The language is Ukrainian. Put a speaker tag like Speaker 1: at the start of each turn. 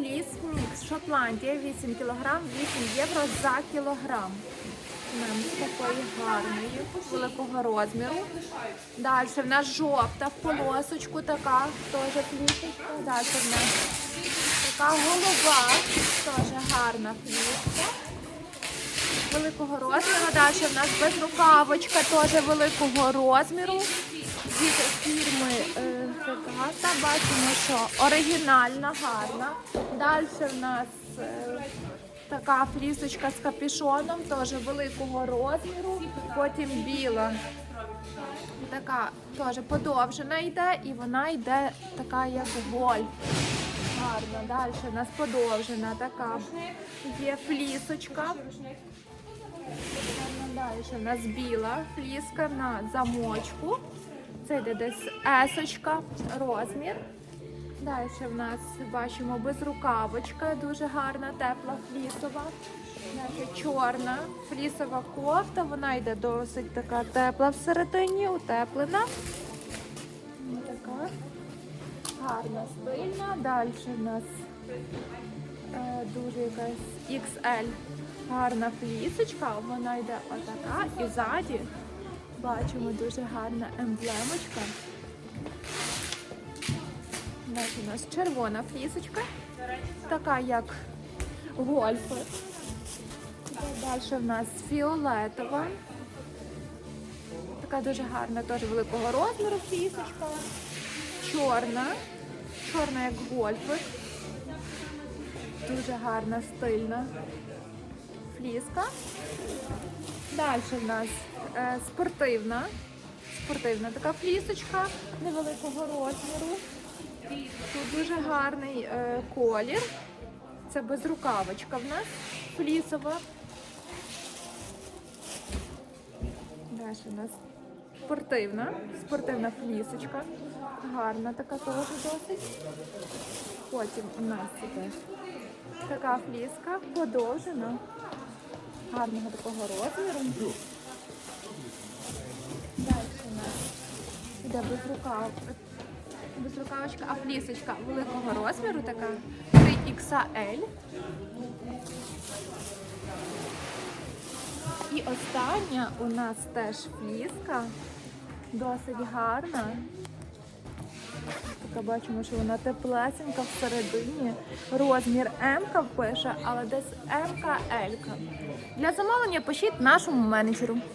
Speaker 1: фліс мікс Шотландія 8 кг, 8 євро за кілограм. З такої гарної, великого розміру. Далі в нас жовта в полосочку така, теж флісочка. Далі в нас така голова, теж гарна фліска. Великого розміру. Далі в нас безрукавочка, теж великого розміру. Від фірми бачимо, що оригінальна, гарна. Далі в нас е, така флісочка з капюшоном, теж великого розміру. Потім біла. Така теж подовжена йде, і вона йде така, як гольф. Гарна. Далі у нас подовжена така. Є флісочка. Далі у нас біла фліска на замочку. Це йде десь есочка, розмір. Далі в нас бачимо безрукавочка, дуже гарна, тепла флісова. Чорна флісова кофта, вона йде досить така тепла всередині, утеплена. Така гарна, стильна. Далі в нас е, дуже якась XL гарна флісочка, вона йде отака і ззаді бачимо дуже гарна емблемочка. Далі у нас червона флісочка, така як гольфи. Далі в нас фіолетова. Така дуже гарна, теж великого розміру флісочка. Чорна. Чорна як гольфик. Дуже гарна, стильна фліска. Далі в нас е, спортивна. Спортивна така флісочка невеликого розміру. Тут дуже гарний е, колір. Це безрукавочка в нас флісова. Далі у нас спортивна, спортивна флісочка. Гарна така теж досить. Потім у нас іде така фліска подовжена, гарного такого розміру. Далі у нас іде безрукав, безрукавочка, а флісочка великого розміру, така 3XL. І остання у нас теж фліска, досить гарна. Така бачимо, що вона теплесенька всередині. Розмір М пише, але десь МК. Для замовлення пишіть нашому менеджеру.